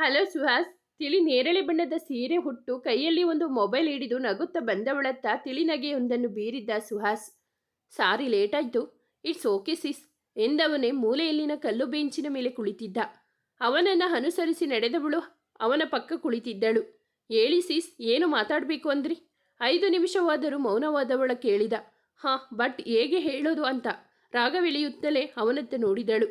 Hello Suhas, ತಿಳಿ ನೇರಳೆ ಬಣ್ಣದ ಸೀರೆ ಹುಟ್ಟು ಕೈಯಲ್ಲಿ ಒಂದು ಮೊಬೈಲ್ ಹಿಡಿದು ನಗುತ್ತ ಬಂದವಳತ್ತ ತಿಳಿ ನಗೆಯೊಂದನ್ನು ಬೀರಿದ್ದ Suhas. Sorry, ಲೇಟಾಯ್ತು. It's okay, sis. ಎಂದವನೇ ಮೂಲೆಯಲ್ಲಿನ ಕಲ್ಲು ಬೆಂಚಿನ ಮೇಲೆ ಕುಳಿತಿದ್ದ. ಅವನನ್ನು ಅನುಸರಿಸಿ ನಡೆದವಳು ಅವನ ಪಕ್ಕ ಕುಳಿತಿದ್ದಳು. ಹೇಳಿ ಸಿಸ್, ಏನು ಮಾತಾಡಬೇಕು ಅಂದ್ರಿ? ಐದು ನಿಮಿಷವಾದರೂ ಮೌನವಾದವಳ ಕೇಳಿದ. ಹಾಂ, ಬಟ್ ಹೇಗೆ ಹೇಳೋದು ಅಂತ ರಾಗವಿಳಿಯುತ್ತಲೇ ಅವನತ್ತ ನೋಡಿದಳು.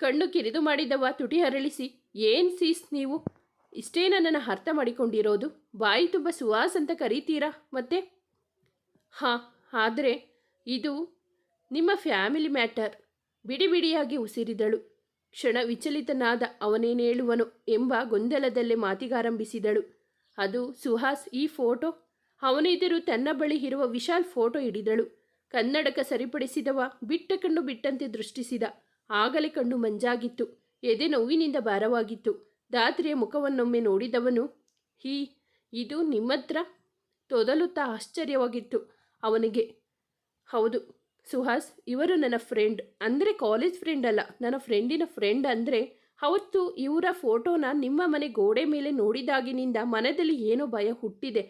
ಕಣ್ಣು ಕಿರಿದು ಮಾಡಿದವ ತುಟಿ ಹರಳಿಸಿ ಏನ್ ಸೀಸ್ ನೀವು? ಇಷ್ಟೇ ನನ್ನನ್ನು ಅರ್ಥ ಮಾಡಿಕೊಂಡಿರೋದು? ಬಾಯಿ ತುಂಬ ಸುಹಾಸ್ ಅಂತ ಕರೀತೀರಾ ಮತ್ತೆ? ಹಾಂ, ಆದರೆ ಇದು ನಿಮ್ಮ ಫ್ಯಾಮಿಲಿ ಮ್ಯಾಟರ್. ಬಿಡಿ ಬಿಡಿಯಾಗಿ ಉಸಿರಿದಳು. ಕ್ಷಣ ವಿಚಲಿತನಾದ ಅವನೇನೇಳುವನು ಎಂಬ ಗೊಂದಲದಲ್ಲೇ ಮಾತಿಗಾರಂಭಿಸಿದಳು. ಅದು ಸುಹಾಸ್ ಈ ಫೋಟೋ? ಅವನೆದುರು ತನ್ನ ಬಳಿ ಇರುವ ವಿಶಾಲ್ ಫೋಟೋ ಹಿಡಿದಳು. ಕನ್ನಡಕ ಸರಿಪಡಿಸಿದವ ಬಿಟ್ಟ ಕಣ್ಣು ಬಿಟ್ಟಂತೆ ದೃಷ್ಟಿಸಿದ. ಆಗಲೇ ಕಣ್ಣು ಮಂಜಾಗಿತ್ತು. ಎದೆ ನೋವಿನಿಂದ ಭಾರವಾಗಿತ್ತು. ದಾತ್ರಿಯ ಮುಖವನ್ನೊಮ್ಮೆ ನೋಡಿದವನು, ಹೀ, ಇದು ನಿಮ್ಮತ್ರ? ತೊದಲುತ್ತಾ ಆಶ್ಚರ್ಯವಾಗಿತ್ತು. ಅವನಿಗೆ, ಹೌದು, ಸುಹಾಸ್, ಇವರು ನನ್ನ ಫ್ರೆಂಡ್. ಅಂದರೆ ಕಾಲೇಜ್ ಫ್ರೆಂಡ್ ಅಲ್ಲ, ನನ್ನ ಫ್ರೆಂಡಿನ ಫ್ರೆಂಡ್ ಅಂದರೆ, ಅವತ್ತು ಇವರ ಫೋಟೋನ ನಿಮ್ಮ ಮನೆ ಗೋಡೆ ಮೇಲೆ ನೋಡಿದಾಗಿನಿಂದ ಮನದಲ್ಲಿ ಏನೋ ಭಯ ಹುಟ್ಟಿದೆ.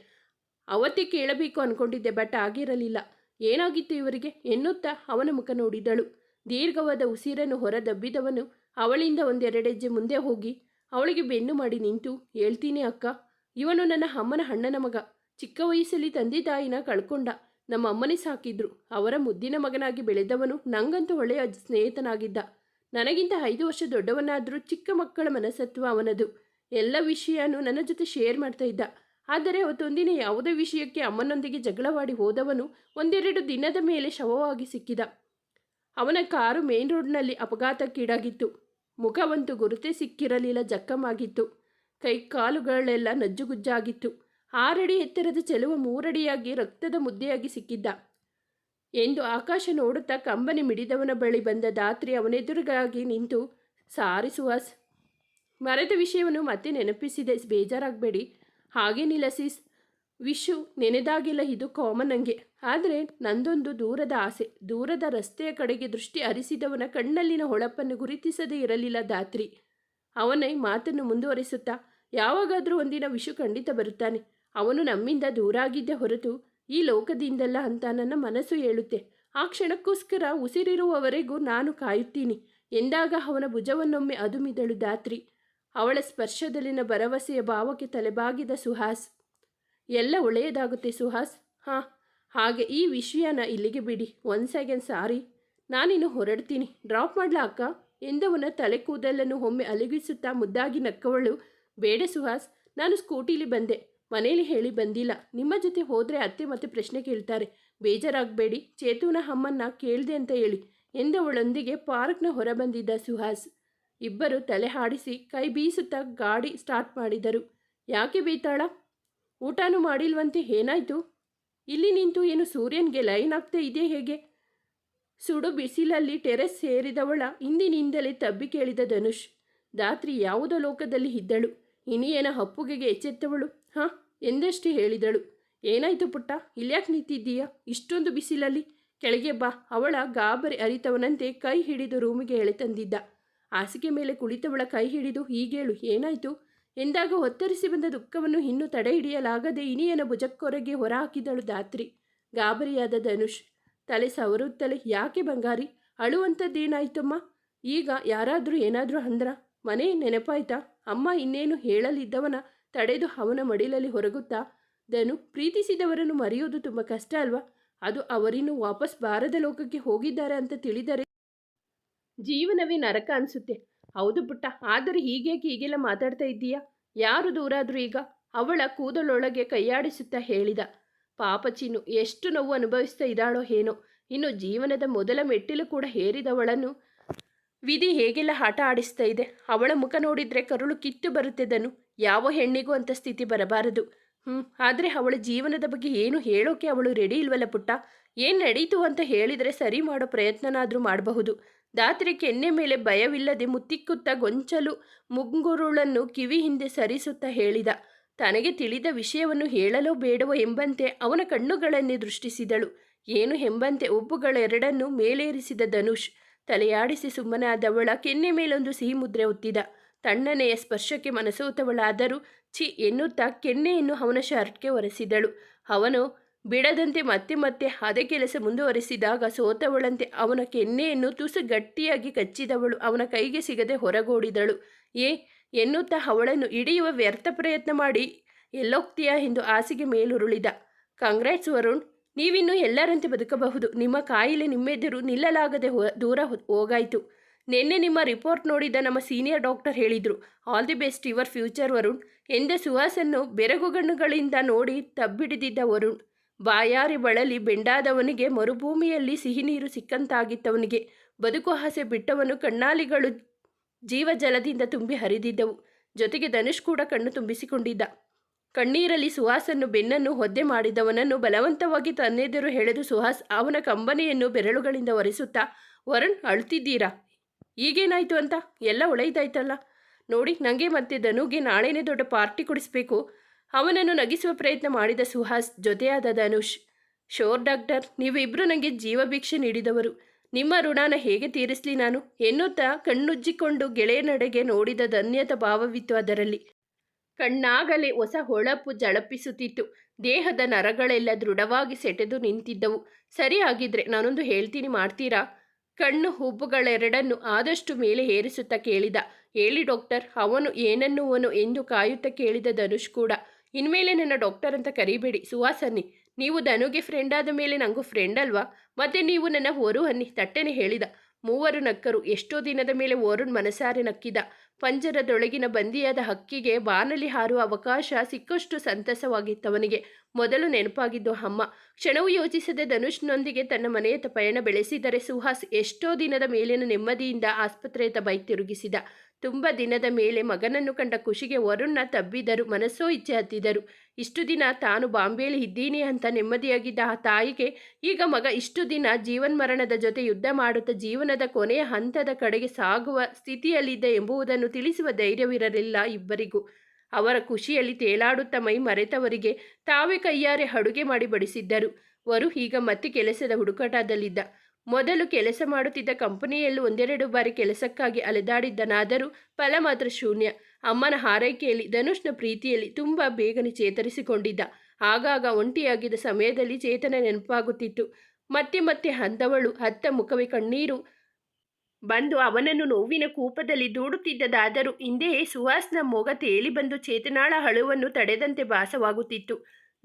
ಅವತ್ತೇ ಕೇಳಬೇಕು ಅಂದ್ಕೊಂಡಿದ್ದೆ ಬಟ್ ಆಗಿರಲಿಲ್ಲ. ಏನಾಗಿತ್ತು ಇವರಿಗೆ ಎನ್ನುತ್ತಾ ಅವನ ಮುಖ ನೋಡಿದಳು. ದೀರ್ಘವಾದ ಉಸಿರನ್ನು ಹೊರದಬ್ಬಿದವನು ಅವಳಿಂದ ಒಂದೆರಡೆಜ್ಜೆ ಮುಂದೆ ಹೋಗಿ, ಅವಳಿಗೆ ಬೆನ್ನು ಮಾಡಿ ನಿಂತು, ಹೇಳ್ತೀನಿ ಅಕ್ಕ, ಇವನು ನನ್ನ ಅಮ್ಮನ ಅಣ್ಣನ ಮಗ. ಚಿಕ್ಕ ವಯಸ್ಸಲ್ಲಿ ತಂದೆ ತಾಯಿನ ಕಳ್ಕೊಂಡ. ನಮ್ಮ ಅಮ್ಮನೇ ಸಾಕಿದ್ರು. ಅವರ ಮುದ್ದಿನ ಮಗನಾಗಿ ಬೆಳೆದವನು ನಂಗಂತೂ ಒಳ್ಳೆಯ ಸ್ನೇಹಿತನಾಗಿದ್ದ. ನನಗಿಂತ ಐದು ವರ್ಷ ದೊಡ್ಡವನಾದರೂ ಚಿಕ್ಕ ಮಕ್ಕಳ ಮನಸ್ಸತ್ವ ಅವನದು. ಎಲ್ಲ ವಿಷಯನೂ ನನ್ನ ಜೊತೆ ಶೇರ್ ಮಾಡ್ತಾ ಇದ್ದ. ಆದರೆ ಅವತ್ತೊಂದಿನ ಯಾವುದೇ ವಿಷಯಕ್ಕೆ ಅಮ್ಮನೊಂದಿಗೆ ಜಗಳವಾಡಿ ಹೋದವನು ಒಂದೆರಡು ದಿನದ ಮೇಲೆ ಶವವಾಗಿ ಸಿಕ್ಕಿದ. ಅವನ ಕಾರು ಮೇನ್ ರೋಡ್ನಲ್ಲಿ ಅಪಘಾತಕ್ಕೀಡಾಗಿತ್ತು. ಮುಖವಂತೂ ಗುರುತೇ ಸಿಕ್ಕಿರಲಿಲ್ಲ, ಜಕ್ಕಮಾಗಿತ್ತು. ಕೈ ಕಾಲುಗಳೆಲ್ಲ ನಜ್ಜುಗುಜ್ಜಾಗಿತ್ತು. ಆರಡಿ ಎತ್ತರದ ಚೆಲುವ ಮೂರಡಿಯಾಗಿ ರಕ್ತದ ಮುದ್ದೆಯಾಗಿ ಸಿಕ್ಕಿದ್ದ. ಎಂದು ಆಕಾಶ ನೋಡುತ್ತಾ ಕಂಬನಿ ಮಿಡಿದವನ ಬಳಿ ಬಂದ ದಾತ್ರಿ ಅವನೆದುರಿಗಾಗಿ ನಿಂತು, ಸಾರಿ ಸುಹಾಸ್, ಮರೆತ ವಿಷಯವನ್ನು ಮತ್ತೆ ನೆನಪಿಸಿದೆ, ಬೇಜಾರಾಗಬೇಡಿ. ಹಾಗೇನಿಲ್ಲ ಸಿಸ್ ವಿಶು ನೆನೆದಾಗಿಲ್ಲ ಇದು ಕಾಮನಂಗೆ ನಂಗೆ ಆದರೆ ನಂದೊಂದು ದೂರದ ಆಸೆ. ದೂರದ ರಸ್ತೆಯ ಕಡೆಗೆ ದೃಷ್ಟಿ ಹರಿಸಿದವನ ಕಣ್ಣಲ್ಲಿನ ಹೊಳಪನ್ನು ಗುರುತಿಸದೇ ಇರಲಿಲ್ಲ ದಾತ್ರಿ ಅವನೇ ಮಾತನ್ನು ಮುಂದುವರಿಸುತ್ತಾ, ಯಾವಾಗಾದರೂ ಒಂದಿನ ವಿಶು ಖಂಡಿತ ಬರುತ್ತಾನೆ. ಅವನು ನಮ್ಮಿಂದ ದೂರಾಗಿದ್ದೆ ಹೊರತು ಈ ಲೋಕದಿಂದಲ್ಲ ಅಂತ ನನ್ನ ಮನಸ್ಸು ಹೇಳುತ್ತೆ. ಆ ಕ್ಷಣಕ್ಕೋಸ್ಕರ ಉಸಿರಿರುವವರೆಗೂ ನಾನು ಕಾಯುತ್ತೀನಿ. ಎಂದಾಗ ಅವನ ಭುಜವನ್ನೊಮ್ಮೆ ಅದುಮಿದಳು ದಾತ್ರಿ ಅವಳ ಸ್ಪರ್ಶದಲ್ಲಿನ ಭರವಸೆಯ ಭಾವಕ್ಕೆ ತಲೆಬಾಗಿದ ಸುಹಾಸ್. ಎಲ್ಲ ಒಳ್ಳೆಯದಾಗುತ್ತೆ ಸುಹಾಸ್. ಹಾಂ, ಹಾಗೆ ಈ ವಿಷಯನ ಇಲ್ಲಿಗೆ ಬಿಡಿ. One second, sorry. ನಾನಿನ್ನು ಹೊರಡ್ತೀನಿ. ಡ್ರಾಪ್ ಮಾಡ್ಲಾ ಅಕ್ಕ? ಎಂದವನ ತಲೆ ಕೂದಲನ್ನು ಒಮ್ಮೆ ಅಲುಗಿಸುತ್ತಾ ಮುದ್ದಾಗಿ ನಕ್ಕವಳು, ಬೇಡ ಸುಹಾಸ್, ನಾನು ಸ್ಕೂಟಿಲಿ ಬಂದೆ. ಮನೆಯಲ್ಲಿ ಹೇಳಿ ಬಂದಿಲ್ಲ. ನಿಮ್ಮ ಜೊತೆ ಹೋದರೆ ಅತ್ತೆ ಮತ್ತೆ ಪ್ರಶ್ನೆ ಕೇಳ್ತಾರೆ. ಬೇಜಾರಾಗಬೇಡಿ. ಚೇತುವಿನ ಅಮ್ಮನ್ನ ಕೇಳಿದೆ ಅಂತ ಹೇಳಿ ಎಂದವಳೊಂದಿಗೆ ಪಾರ್ಕ್ನ ಹೊರಬಂದಿದ್ದ ಸುಹಾಸ್. ಇಬ್ಬರು ತಲೆ ಹಾಡಿಸಿ ಕೈ ಬೀಸುತ್ತಾ ಗಾಡಿ ಸ್ಟಾರ್ಟ್ ಮಾಡಿದರು. ಯಾಕೆ ಬೀತಾಳ? ಊಟನೂ ಮಾಡಿಲ್ವಂತೆ ಏನಾಯ್ತು? ಇಲ್ಲಿ ನಿಂತು ಏನು ಸೂರ್ಯನಿಗೆ ಲೈನ್ ಆಗ್ತಾ ಇದೆ ಹೇಗೆ? ಸುಡು ಬಿಸಿಲಲ್ಲಿ ಟೆರೆಸ್ ಸೇರಿದವಳ ಹಿಂದಿನಿಂದಲೇ ತಬ್ಬಿ ಕೇಳಿದ ಧನುಷ್. ದಾತ್ರಿ ಯಾವುದೋ ಲೋಕದಲ್ಲಿ ಇದ್ದಳು. ಇನಿಯೇನ ಹಪ್ಪುಗೆಗೆ ಎಚ್ಚೆತ್ತವಳು. ಹಾಂ, ಎಂದಷ್ಟು ಹೇಳಿದಳು. ಏನಾಯ್ತು ಪುಟ್ಟ? ಇಲ್ಯಾಕೆ ನಿಂತಿದ್ದೀಯಾ? ಇಷ್ಟೊಂದು ಬಿಸಿಲಲ್ಲಿ? ಕೆಳಗೆ ಬಾ. ಅವಳ ಗಾಬರಿ ಅರಿತವನಂತೆ ಕೈ ಹಿಡಿದು ರೂಮಿಗೆ ಎಳೆತಂದಿದ್ದ. ಹಾಸಿಗೆ ಮೇಲೆ ಕುಳಿತವಳ ಕೈ ಹಿಡಿದು ಹೀಗೇಳು, ಏನಾಯ್ತು? ಎಂದಾಗ ಒತ್ತರಿಸಿ ಬಂದ ದುಃಖವನ್ನು ಇನ್ನೂ ತಡೆ ಹಿಡಿಯಲಾಗದೆ ಇನಿಯನ ಭುಜಕ್ಕೊರಗೆ ಹೊರಹಾಕಿದಳು ದಾತ್ರಿ ಗಾಬರಿಯಾದ ಧನುಷ್, ತಲೆ ಸವರುತ್ತಲೇ, ಯಾಕೆ ಬಂಗಾರಿ? ಅಳುವಂಥದ್ದೇನಾಯ್ತಮ್ಮ? ಈಗ ಯಾರಾದರೂ ಏನಾದರೂ ಅಂದ್ರ? ಮನೆ ನೆನಪಾಯ್ತಾ? ಅಮ್ಮ ಇನ್ನೇನು ಹೇಳಲಿದ್ದವನ ತಡೆದು ಅವನ ಮಡಿಲಲ್ಲಿ ಹೊರಗುತ್ತಾ? ಧನು, ಪ್ರೀತಿಸಿದವರನ್ನು ಮರೆಯೋದು ತುಂಬ ಕಷ್ಟ ಅಲ್ವಾ? ಅದು ಅವರಿನ್ನು ವಾಪಸ್ ಬಾರದ ಲೋಕಕ್ಕೆ ಹೋಗಿದ್ದಾರೆ ಅಂತ ತಿಳಿದರೆ? ಜೀವನವೇ ನರಕ ಅನಿಸುತ್ತೆ. ಹೌದು ಪುಟ್ಟ. ಆದರೆ ಹೀಗೇಕೆ ಹೀಗೆಲ್ಲ ಮಾತಾಡ್ತಾ ಇದ್ದೀಯಾ? ಯಾರು ದೂರಾದರೂ ಈಗ ಅವಳ ಕೂದಲೊಳಗೆ ಕೈಯಾಡಿಸುತ್ತಾ ಹೇಳಿದ. ಪಾಪ ಚೀನು ಎಷ್ಟು ನೋವು ಅನುಭವಿಸ್ತಾ ಇದ್ದಾಳೋ ಏನೋ. ಇನ್ನು ಜೀವನದ ಮೊದಲ ಮೆಟ್ಟಿಲು ಕೂಡ ಹೇರಿದವಳನ್ನು ವಿಧಿ ಹೇಗೆಲ್ಲ ಆಟ ಆಡಿಸ್ತಾ ಇದೆ. ಅವಳ ಮುಖ ನೋಡಿದರೆ ಕರುಳು ಕಿತ್ತು ಬರುತ್ತೆ ಧನು ಯಾವ ಹೆಣ್ಣಿಗೂ ಅಂತ ಸ್ಥಿತಿ ಬರಬಾರದು. ಹ್ಞೂ ಆದರೆ ಅವಳ ಜೀವನದ ಬಗ್ಗೆ ಏನು ಹೇಳೋಕೆ ಅವಳು ರೆಡಿ ಇಲ್ವಲ್ಲ ಪುಟ್ಟ? ಏನು ನಡೀತು ಅಂತ ಹೇಳಿದರೆ ಸರಿ ಮಾಡೋ ಪ್ರಯತ್ನನಾದರೂ ಮಾಡಬಹುದು. ದಾತ್ರಿ ಕೆನ್ನೆ ಮೇಲೆ ಭಯವಿಲ್ಲದೆ ಮುತ್ತಿಕ್ಕುತ್ತಾ ಗೊಂಚಲು ಮುಂಗುರುಳನ್ನು ಕಿವಿ ಹಿಂದೆ ಸರಿಸುತ್ತಾ ಹೇಳಿದ. ತನಗೆ ತಿಳಿದ ವಿಷಯವನ್ನು ಹೇಳಲೋ ಬೇಡವೋ ಎಂಬಂತೆ ಅವನ ಕಣ್ಣುಗಳನ್ನೇ ದೃಷ್ಟಿಸಿದಳು. ಏನು ಎಂಬಂತೆ ಒಬ್ಬುಗಳೆರಡನ್ನು ಮೇಲೇರಿಸಿದ ಧನುಷ್. ತಲೆಯಾಡಿಸಿ ಸುಮ್ಮನಾದವಳ ಕೆನ್ನೆ ಮೇಲೊಂದು ಸಿಹಿ ಮುದ್ರೆ ಒತ್ತಿದ. ತಣ್ಣನೆಯ ಸ್ಪರ್ಶಕ್ಕೆ ಮನಸೋತವಳಾದರೂ ಛಿ ಎನ್ನುತ್ತಾ ಕೆನ್ನೆಯನ್ನು ಅವನ ಶರ್ಟ್ಗೆ ಒರೆಸಿದಳು. ಅವನು ಬಿಡದಂತೆ ಮತ್ತೆ ಮತ್ತೆ ಅದೇ ಕೆಲಸ ಮುಂದುವರೆಸಿದಾಗ ಸೋತವಳಂತೆ ಅವನ ಕೆನ್ನೆಯನ್ನು ತುಸು ಗಟ್ಟಿಯಾಗಿ ಕಚ್ಚಿದವಳು. ಅವನ ಕೈಗೆ ಸಿಗದೆ ಹೊರಗೋಡಿದಳು. ಏ, ಎನ್ನುತ್ತಾ ಅವಳನ್ನು ಹಿಡಿಯುವ ವ್ಯರ್ಥ ಪ್ರಯತ್ನ ಮಾಡಿ. ಎಲ್ಲೋಗ್ತೀಯಾ? ಎಂದು ಹಾಸಿಗೆ ಮೇಲುರುಳಿದ. ಕಾಂಗ್ರಾಟ್ಸ್ ವರುಣ್, ನೀವಿನ್ನೂ ಎಲ್ಲರಂತೆ ಬದುಕಬಹುದು. ನಿಮ್ಮ ಕಾಯಿಲೆ ನಿಮ್ಮೆದುರು ನಿಲ್ಲಲಾಗದೆ ದೂರ ಹೋಗಾಯ್ತು. ನಿನ್ನೆ ನಿಮ್ಮ ರಿಪೋರ್ಟ್ ನೋಡಿದ ನಮ್ಮ ಸೀನಿಯರ್ ಡಾಕ್ಟರ್ ಹೇಳಿದರು, all the best, your future, Varun. ಎಂದ ಸುಹಾಸನ್ನು ಬೆರಗುಗಣ್ಣುಗಳಿಂದ ನೋಡಿ ತಬ್ಬಿಡಿದಿದ್ದ ವರುಣ್. ಬಾಯಾರಿ ಬಳಲಿ ಬೆಂಡಾದವನಿಗೆ ಮರುಭೂಮಿಯಲ್ಲಿ ಸಿಹಿ ನೀರು ಸಿಕ್ಕಂತಾಗಿತ್ತವನಿಗೆ. ಬದುಕು ಆಸೆ ಬಿಟ್ಟವನು ಕಣ್ಣಾಲಿಗಳು ಜೀವಜಲದಿಂದ ತುಂಬಿ ಹರಿದಿದ್ದವು. ಜೊತೆಗೆ ಧನುಷ್ ಕೂಡ ಕಣ್ಣು ತುಂಬಿಸಿಕೊಂಡಿದ್ದ. ಕಣ್ಣೀರಲ್ಲಿ ಸುಹಾಸನ್ನು, ಬೆನ್ನನ್ನು ಹೊದ್ದೆ ಮಾಡಿದವನನ್ನು ಬಲವಂತವಾಗಿ ತನ್ನೆದುರು ಎಳೆದು ಸುಹಾಸ್ ಅವನ ಕಂಬನೆಯನ್ನು ಬೆರಳುಗಳಿಂದ ಒರೆಸುತ್ತಾ, ವರುಣ್, ಅಳ್ತಿದ್ದೀರಾ? ಈಗೇನಾಯ್ತು ಅಂತ? ಎಲ್ಲ ಒಳ್ಳೆಯದಾಯ್ತಲ್ಲ ನೋಡಿ ನನಗೆ ಮತ್ತೆ ಧನುಗೆ ನಾಳೆನೇ ದೊಡ್ಡ ಪಾರ್ಟಿ ಕೊಡಿಸ್ಬೇಕು. ಅವನನ್ನು ನಗಿಸುವ ಪ್ರಯತ್ನ ಮಾಡಿದ ಸುಹಾಸ್ ಜೊತೆಯಾದ ಧನುಷ್, ಶೋರ್ ಡಾಕ್ಟರ್ ನೀವಿಬ್ಬರು ನನಗೆ ಜೀವಭಿಕ್ಷೆ ನೀಡಿದವರು. ನಿಮ್ಮ ಋಣನ ಹೇಗೆ ತೀರಿಸಲಿ ನಾನು? ಎನ್ನುತ್ತಾ ಕಣ್ಣುಜ್ಜಿಕೊಂಡು ಗೆಳೆಯನಡೆಗೆ ನೋಡಿದ ಧನ್ಯತ ಭಾವವಿತ್ತು ಅದರಲ್ಲಿ. ಕಣ್ಣಾಗಲೇ ಹೊಸ ಹೊಳಪು ಜಳಪಿಸುತ್ತಿತ್ತು. ದೇಹದ ನರಗಳೆಲ್ಲ ದೃಢವಾಗಿ ಸೆಟೆದು ನಿಂತಿದ್ದವು. ಸರಿ ಆಗಿದ್ರೆ ನಾನೊಂದು ಹೇಳ್ತೀನಿ, ಮಾಡ್ತೀರಾ? ಕಣ್ಣು ಹುಬ್ಬುಗಳೆರಡನ್ನು ಆದಷ್ಟು ಮೇಲೆ ಏರಿಸುತ್ತಾ ಕೇಳಿದ. ಹೇಳಿ ಡಾಕ್ಟರ್, ಅವನು ಏನನ್ನುವನು? ಎಂದು ಕಾಯುತ್ತಾ ಕೇಳಿದ ಧನುಷ್ ಕೂಡ. ಇನ್ಮೇಲೆ ನನ್ನ ಡಾಕ್ಟರ್ ಅಂತ ಕರಿಬೇಡಿ. ಸುಹಾಸನ್ನಿ ನೀವು ಧನುಗೆ ಫ್ರೆಂಡ್ ಆದ ಮೇಲೆ ನನಗೂ ಫ್ರೆಂಡ್ ಅಲ್ವಾ? ಮತ್ತೆ ನೀವು ನನ್ನ ವರು ಅನ್ನಿ, ತಟ್ಟೆನೆ ಹೇಳಿದ. ಮೂವರು ನಕ್ಕರು, ಎಷ್ಟೋ ದಿನದ ಮೇಲೆ ವರುಣ್ ಮನಸಾರೆ ನಕ್ಕಿದ. ಪಂಜರದೊಳಗಿನ ಬಂದಿಯಾದ ಹಕ್ಕಿಗೆ ಬಾನಲಿ ಹಾರುವ ಅವಕಾಶ ಸಿಕ್ಕಷ್ಟು ಸಂತಸವಾಗಿತ್ತವನಿಗೆ. ಮೊದಲು ನೆನಪಾಗಿದ್ದು ಅಮ್ಮ, ಕ್ಷಣವೂ ಯೋಚಿಸದೆ ಧನುಷ್ನೊಂದಿಗೆ ತನ್ನ ಮನೆಯತ್ತ ಪಯಣ ಬೆಳೆಸಿದರೆ ಸುಹಾಸ್ ಎಷ್ಟೋ ದಿನದ ಮೇಲಿನ ನೆಮ್ಮದಿಯಿಂದ ಆಸ್ಪತ್ರೆಯತ್ತ ಬೈಕ್ ತಿರುಗಿಸಿದ ತುಂಬ ದಿನದ ಮೇಲೆ ಮಗನನ್ನು ಕಂಡ ಖುಷಿಗೆ ವರುಣ್ನ ತಬ್ಬಿದರು, ಮನಸ್ಸೋ ಇಚ್ಛೆ ಹತ್ತಿದರು. ಇಷ್ಟು ದಿನ ತಾನು ಬಾಂಬೆಯಲ್ಲಿ ಇದ್ದೀನಿ ಅಂತ ನೆಮ್ಮದಿಯಾಗಿದ್ದ ಆ ತಾಯಿಗೆ ಈಗ ಮಗ ಇಷ್ಟು ದಿನ ಜೀವನ್ಮರಣದ ಜೊತೆ ಯುದ್ಧ ಮಾಡುತ್ತಾ ಜೀವನದ ಕೊನೆಯ ಹಂತದ ಕಡೆಗೆ ಸಾಗುವ ಸ್ಥಿತಿಯಲ್ಲಿದ್ದ ಎಂಬುದನ್ನು ತಿಳಿಸುವ ಧೈರ್ಯವಿರಲಿಲ್ಲ ಇಬ್ಬರಿಗೂ. ಅವರ ಖುಷಿಯಲ್ಲಿ ತೇಲಾಡುತ್ತ ಮೈ ಮರೆತವರಿಗೆ ತಾವೇ ಕೈಯಾರೆ ಅಡುಗೆ ಮಾಡಿ ಬಡಿಸಿದ್ದರು. ವರು ಈಗ ಮತ್ತೆ ಕೆಲಸದ ಹುಡುಕಾಟದಲ್ಲಿದ್ದ. ಮೊದಲು ಕೆಲಸ ಮಾಡುತ್ತಿದ್ದ ಕಂಪನಿಯಲ್ಲೂ ಒಂದೆರಡು ಬಾರಿ ಕೆಲಸಕ್ಕಾಗಿ ಅಲೆದಾಡಿದ್ದನಾದರೂ ಫಲ ಮಾತ್ರ ಶೂನ್ಯ. ಅಮ್ಮನ ಹಾರೈಕೆಯಲ್ಲಿ ಧನುಷ್ನ ಪ್ರೀತಿಯಲ್ಲಿ ತುಂಬ ಬೇಗನೆ ಚೇತರಿಸಿಕೊಂಡಿದ್ದ. ಆಗಾಗ ಒಂಟಿಯಾಗಿದ್ದ ಸಮಯದಲ್ಲಿ ಚೇತನ ನೆನಪಾಗುತ್ತಿತ್ತು. ಮತ್ತೆ ಮತ್ತೆ ಹಂದವಳು ಹತ್ತ ಮುಖವೇ ಕಣ್ಣೀರು ಬಂದು ಅವನನ್ನು ನೋವಿನ ಕೂಪದಲ್ಲಿ ದೂಡುತ್ತಿದ್ದದಾದರೂ ಹಿಂದೆಯೇ ಸುಹಾಸ್ನ ಮೊಗ ತೇಲಿ ಬಂದು ಚೇತನಾಳ ಹಳುವನ್ನು ತಡೆದಂತೆ ಭಾಸವಾಗುತ್ತಿತ್ತು.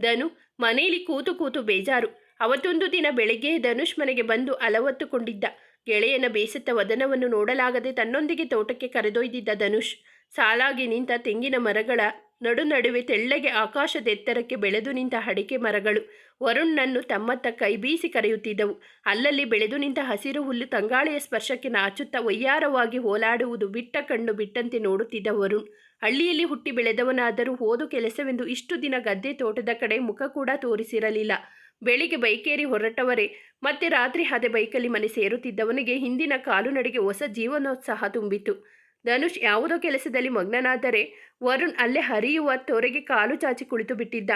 ಧನು ಮನೆಯಲ್ಲಿ ಕೂತು ಕೂತು ಬೇಜಾರು. ಅವತ್ತೊಂದು ದಿನ ಬೆಳಗ್ಗೆ ಧನುಷ್ ಮನೆಗೆ ಬಂದು ಅಲವತ್ತುಕೊಂಡಿದ್ದ. ಗೆಳೆಯನ ಬೇಸತ್ತ ವದನವನ್ನು ನೋಡಲಾಗದೆ ತನ್ನೊಂದಿಗೆ ತೋಟಕ್ಕೆ ಕರೆದೊಯ್ದಿದ್ದ ಧನುಷ್, ಸಾಲಾಗಿ ನಿಂತ ತೆಂಗಿನ ಮರಗಳ ನಡು ನಡುವೆ ತೆಳ್ಳಗೆ ಆಕಾಶದೆತ್ತರಕ್ಕೆ ಬೆಳೆದು ನಿಂತ ಅಡಿಕೆ ಮರಗಳು. ವರುಣ್ನನ್ನು ತಮ್ಮತ್ತ ಕೈ ಬೀಸಿ ಕರೆಯುತ್ತಿದ್ದವು. ಅಲ್ಲಲ್ಲಿ ಬೆಳೆದು ನಿಂತ ಹಸಿರು ಹುಲ್ಲು ತಂಗಾಳಿಯ ಸ್ಪರ್ಶಕ್ಕೆ ನಾಚುತ್ತಾ ಒಯ್ಯಾರವಾಗಿ ಓಲಾಡುವುದು ಬಿಟ್ಟ ಕಣ್ಣು ಬಿಟ್ಟಂತೆ ನೋಡುತ್ತಿದ್ದ ವರುಣ್. ಹಳ್ಳಿಯಲ್ಲಿ ಹುಟ್ಟಿ ಬೆಳೆದವನಾದರೂ ಓದು ಕೆಲಸವೆಂದು ಇಷ್ಟು ದಿನ ಗದ್ದೆ ತೋಟದ ಕಡೆ ಮುಖ ಕೂಡ ತೋರಿಸಿರಲಿಲ್ಲ. ಬೆಳಿಗ್ಗೆ ಬೈಕೇರಿ ಹೊರಟವರೇ. ಮತ್ತೆ ರಾತ್ರಿ ಅದೇ ಬೈಕಲ್ಲಿ ಮನೆ ಸೇರುತ್ತಿದ್ದವನಿಗೆ ಹಿಂದಿನ ಕಾಲುನಡಿಗೆ ಹೊಸ ಜೀವನೋತ್ಸಾಹ ತುಂಬಿತು ಧನುಷ್ ಯಾವುದೋ ಕೆಲಸದಲ್ಲಿ ಮಗ್ನನಾದರೆ ವರುಣ್ ಅಲ್ಲೇ ಹರಿಯುವ ತೊರೆಗೆ ಕಾಲು ಚಾಚಿ ಕುಳಿತು ಬಿಟ್ಟಿದ್ದ.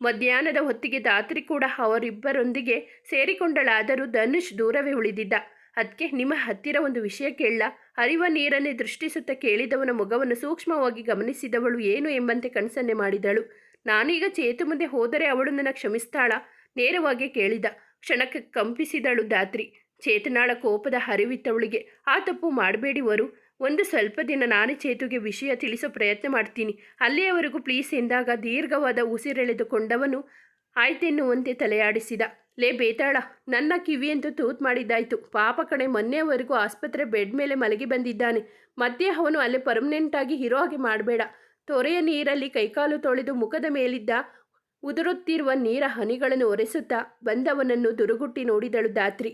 ಮಧ್ಯಾಹ್ನದ ಹೊತ್ತಿಗೆ ದಾತ್ರಿ ಕೂಡ ಅವರಿಬ್ಬರೊಂದಿಗೆ ಸೇರಿಕೊಂಡಳಾದರೂ ಧನುಷ್ ದೂರವೇ ಉಳಿದಿದ್ದ. ಅದಕ್ಕೆ ನಿಮ್ಮ ಹತ್ತಿರ ಒಂದು ವಿಷಯ ಕೇಳ ಹರಿವ ನೀರನ್ನೇ ದೃಷ್ಟಿಸುತ್ತ ಕೇಳಿದವನ ಮೊಗವನ್ನು ಸೂಕ್ಷ್ಮವಾಗಿ ಗಮನಿಸಿದವಳು ಏನು ಎಂಬಂತೆ ಕನಸನ್ನೇ ಮಾಡಿದಳು. ನಾನೀಗ ಚೇತು ಮುಂದೆ ಹೋದರೆ ಅವಳು ನನ್ನ ಕ್ಷಮಿಸ್ತಾಳ. ನೇರವಾಗಿ ಕೇಳಿದ. ಕ್ಷಣಕ್ಕೆ ಕಂಪಿಸಿದಳು ದಾತ್ರಿ ಚೇತನಾಳ ಕೋಪದ ಹರಿವಿತ್ತವಳಿಗೆ, ಆ ತಪ್ಪು ಮಾಡಬೇಡಿ ವರು ಒಂದು ಸ್ವಲ್ಪ ದಿನ ನಾನು ಚೇತುಗೆ ವಿಷಯ ತಿಳಿಸೋ ಪ್ರಯತ್ನ ಮಾಡ್ತೀನಿ. ಅಲ್ಲಿಯವರೆಗೂ ಪ್ಲೀಸ್ ಎಂದಾಗ ದೀರ್ಘವಾದ ಉಸಿರೆಳೆದುಕೊಂಡವನು ಆಯ್ತೆನ್ನುವಂತೆ ತಲೆಯಾಡಿಸಿದ. ಲೇ ಬೇತಾಳ, ನನ್ನ ಕಿವಿಯಂತೂ ತೂತ್ ಮಾಡಿದ್ದಾಯ್ತು. ಪಾಪ ಕಡೆ ಮೊನ್ನೆಯವರೆಗೂ ಆಸ್ಪತ್ರೆ ಬೆಡ್ ಮೇಲೆ ಮಲಗಿ ಬಂದಿದ್ದಾನೆ. ಮತ್ತೆ ಅವನು ಅಲ್ಲೇ ಪರ್ಮನೆಂಟಾಗಿ ಹೀರೋ ಹಾಗೆ ಮಾಡಬೇಡ. ತೊರೆಯ ನೀರಲ್ಲಿ ಕೈಕಾಲು ತೊಳೆದು ಮುಖದ ಮೇಲಿದ್ದ ಉದುರುತ್ತಿರುವ ನೀರ ಹನಿಗಳನ್ನು ಒರೆಸುತ್ತಾ ಬಂದವನನ್ನು ದುರುಗುಟ್ಟಿ ನೋಡಿದಳು ದಾತ್ರಿ.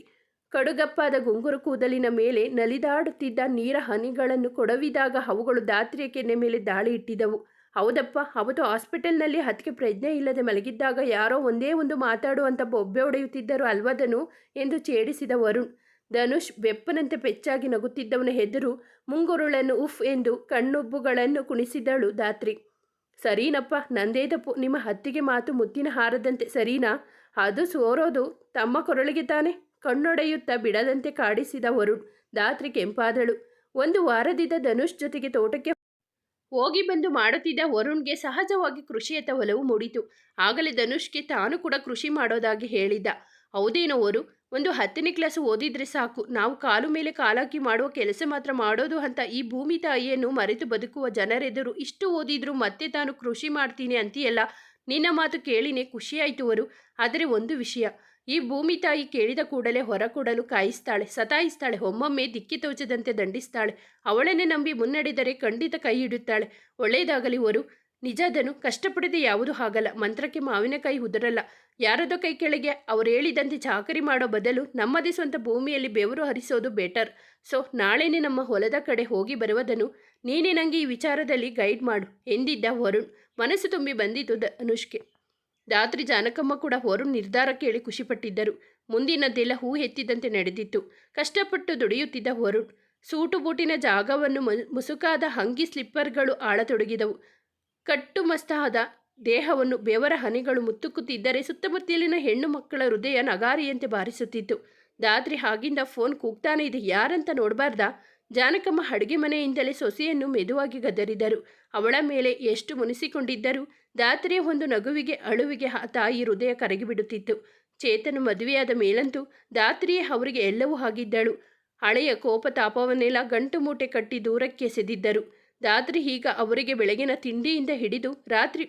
ಕಡುಗಪ್ಪಾದ ಗುಂಗುರು ಕೂದಲಿನ ಮೇಲೆ ನಲಿದಾಡುತ್ತಿದ್ದ ನೀರ ಹನಿಗಳನ್ನು ಕೊಡವಿದಾಗ ಅವುಗಳು ದಾತ್ರಿಯ ಕೆನ್ನೆ ಮೇಲೆ ದಾಳಿ ಇಟ್ಟಿದ್ದವು. ಹೌದಪ್ಪ, ಅವತ್ತು ಹಾಸ್ಪಿಟಲ್ನಲ್ಲಿ ಹತ್ತಿಗೆ ಪ್ರಜ್ಞೆ ಇಲ್ಲದೆ ಮಲಗಿದ್ದಾಗ ಯಾರೋ ಒಂದೇ ಒಂದು ಮಾತಾಡುವಂಥ ಬೊಬ್ಬೆ ಹೊಡೆಯುತ್ತಿದ್ದರು ಅಲ್ವದನು ಎಂದು ಛೇಡಿಸಿದ ವರುಣ್. ಧನುಷ್ ಬೆಪ್ಪನಂತೆ ಪೆಚ್ಚಾಗಿ ನಗುತ್ತಿದ್ದವನ ಹೆದರು ಮುಂಗುರುಳನ್ನು ಉಫ್ ಎಂದು ಕಣ್ಣುಬ್ಬುಗಳನ್ನು ಕುಣಿಸಿದಳು ದಾತ್ರಿ. ಸರೀನಪ್ಪ, ನಂದೇ ತಪ್ಪು. ನಿಮ್ಮ ಹತ್ತಿಗೆ ಮಾತು ಮುತ್ತಿನ ಹಾರದಂತೆ, ಸರೀನಾ. ಅದು ಸೋರೋದು. ತಮ್ಮ ಕೊರಳಿಗೆ ತಾನೆ. ಕಣ್ಣೊಡೆಯುತ್ತಾ ಬಿಡದಂತೆ ಕಾಡಿಸಿದ ವರುಣ್ ದಾತ್ರಿ ಕೆಂಪಾದಳು. ಒಂದು ವಾರದಿಂದ ಧನುಷ್ ಜೊತೆಗೆ ತೋಟಕ್ಕೆ ಹೋಗಿ ಬಂದು ಮಾಡುತ್ತಿದ್ದ ವರುಣ್ಗೆ ಸಹಜವಾಗಿ ಕೃಷಿಯತ್ತ ಒಲವು ಮೂಡಿತು. ಆಗಲೇ ಧನುಷ್ಗೆ ತಾನು ಕೂಡ ಕೃಷಿ ಮಾಡೋದಾಗಿ ಹೇಳಿದ್ದ. ಹೌದೇನೋ ಅವರು ಒಂದು ಹತ್ತನೇ ಕ್ಲಾಸ್ ಓದಿದ್ರೆ ಸಾಕು. ನಾವು ಕಾಲು ಮೇಲೆ ಕಾಲಾಕಿ ಮಾಡುವ ಕೆಲಸ ಮಾತ್ರ ಮಾಡೋದು ಅಂತ ಈ ಭೂಮಿ ತಾಯಿಯನ್ನು ಮರೆತು ಬದುಕುವ ಜನರೆದುರು ಇಷ್ಟು ಓದಿದ್ರು ಮತ್ತೆ ತಾನು ಕೃಷಿ ಮಾಡ್ತೀನಿ ಅಂತೀಯಲ್ಲ? ನಿನ್ನ ಮಾತು ಕೇಳಿನೇ ಖುಷಿಯಾಯಿತು ಅವರು ಆದರೆ ಒಂದು ವಿಷಯ, ಈ ಭೂಮಿ ತಾಯಿ ಕೇಳಿದ ಕೂಡಲೇ ಹೊರ ಕೊಡಲು ಕಾಯಿಸ್ತಾಳೆ, ಸತಾಯಿಸ್ತಾಳೆ, ಒಮ್ಮೊಮ್ಮೆ ದಿಕ್ಕಿ ತೋಚದಂತೆ ದಂಡಿಸ್ತಾಳೆ. ಅವಳನ್ನೇ ನಂಬಿ ಮುನ್ನಡೆದರೆ ಖಂಡಿತ ಕೈ ಹಿಡುತ್ತಾಳೆ ಒಳ್ಳೆಯದಾಗಲಿ ಅವರು ನಿಜದನು ಕಷ್ಟಪಡದೆ ಯಾವುದೂ ಆಗಲ್ಲ ಮಂತ್ರಕ್ಕೆ ಮಾವಿನಕಾಯಿ ಉದುರಲ್ಲ. ಯಾರದೋ ಕೈ ಕೆಳಗೆ ಅವರು ಹೇಳಿದಂತೆ ಚಾಕರಿ ಮಾಡೋ ಬದಲು ನಮ್ಮದೇ ಸ್ವಂತ ಭೂಮಿಯಲ್ಲಿ ಬೆವರು ಹರಿಸೋದು ಬೆಟರ್ ಸೊ ನಾಳೆನೇ ನಮ್ಮ ಹೊಲದ ಕಡೆ ಹೋಗಿ ಬರುವುದನ್ನು ನೀನೇ ನನಗೆ ಈ ವಿಚಾರದಲ್ಲಿ ಗೈಡ್ ಮಾಡು, ಎಂದಿದ್ದ ವರುಣ್. ಮನಸ್ಸು ತುಂಬಿ ಬಂದಿತು ಅನುಷ್ಕೆ. ರಾತ್ರಿ ಜಾನಕಮ್ಮ ಕೂಡ ವರುಣ್ ನಿರ್ಧಾರ ಕೇಳಿ ಖುಷಿಪಟ್ಟಿದ್ದರು. ಮುಂದಿನದ್ದೆಲ್ಲ ಹೂ ಎತ್ತಿದಂತೆ ನಡೆದಿತ್ತು. ಕಷ್ಟಪಟ್ಟು ದುಡಿಯುತ್ತಿದ್ದ ವರುಣ್, ಸೂಟು ಬೂಟಿನ ಜಾಗವನ್ನು ಮುಸುಕಾದ ಹಂಗಿ ಸ್ಲಿಪ್ಪರ್ಗಳು ಆಳತೊಡಗಿದವು. ಕಟ್ಟುಮಸ್ತಾದ ದೇಹವನ್ನು ಬೆವರ ಹನಿಗಳು ಮುತ್ತುಕುತ್ತಿದ್ದರೆ ಸುತ್ತಮುತ್ತಲಿನ ಹೆಣ್ಣು ಮಕ್ಕಳ ಹೃದಯ ನಗಾರಿಯಂತೆ ಬಾರಿಸುತ್ತಿತ್ತು. ದಾದ್ರಿ ಆಗಿಂದ ಫೋನ್ ಕೂಗ್ತಾನೆ ಇದೆ, ಯಾರಂತ ನೋಡಬಾರ್ದ? ಜಾನಕಮ್ಮ ಅಡುಗೆ ಮನೆಯಿಂದಲೇ ಸೊಸೆಯನ್ನು ಮೆದುವಾಗಿ ಗದರಿದರು. ಅವಳ ಮೇಲೆ ಎಷ್ಟು ಮುನಿಸಿಕೊಂಡಿದ್ದರೂ ರಾತ್ರಿಯ ಒಂದು ನಗುವಿಗೆ, ಅಳುವಿಗೆ ಆ ತಾಯಿ ಹೃದಯ ಕರಗಿಬಿಡುತ್ತಿತ್ತು. ಚೇತನು ಮದುವೆಯಾದ ಮೇಲಂತೂ ದಾತ್ರಿಯೇ ಅವರಿಗೆ ಎಲ್ಲವೂ ಆಗಿದ್ದಳು. ಹಳೆಯ ಕೋಪ ತಾಪವನ್ನೆಲ್ಲ ಗಂಟು ಮೂಟೆ ಕಟ್ಟಿ ದೂರಕ್ಕೆ ಎಸೆದಿದ್ದರು ರಾತ್ರಿ ಈಗ ಅವರಿಗೆ ಬೆಳಗಿನ ತಿಂಡಿಯಿಂದ ಹಿಡಿದು ರಾತ್ರಿ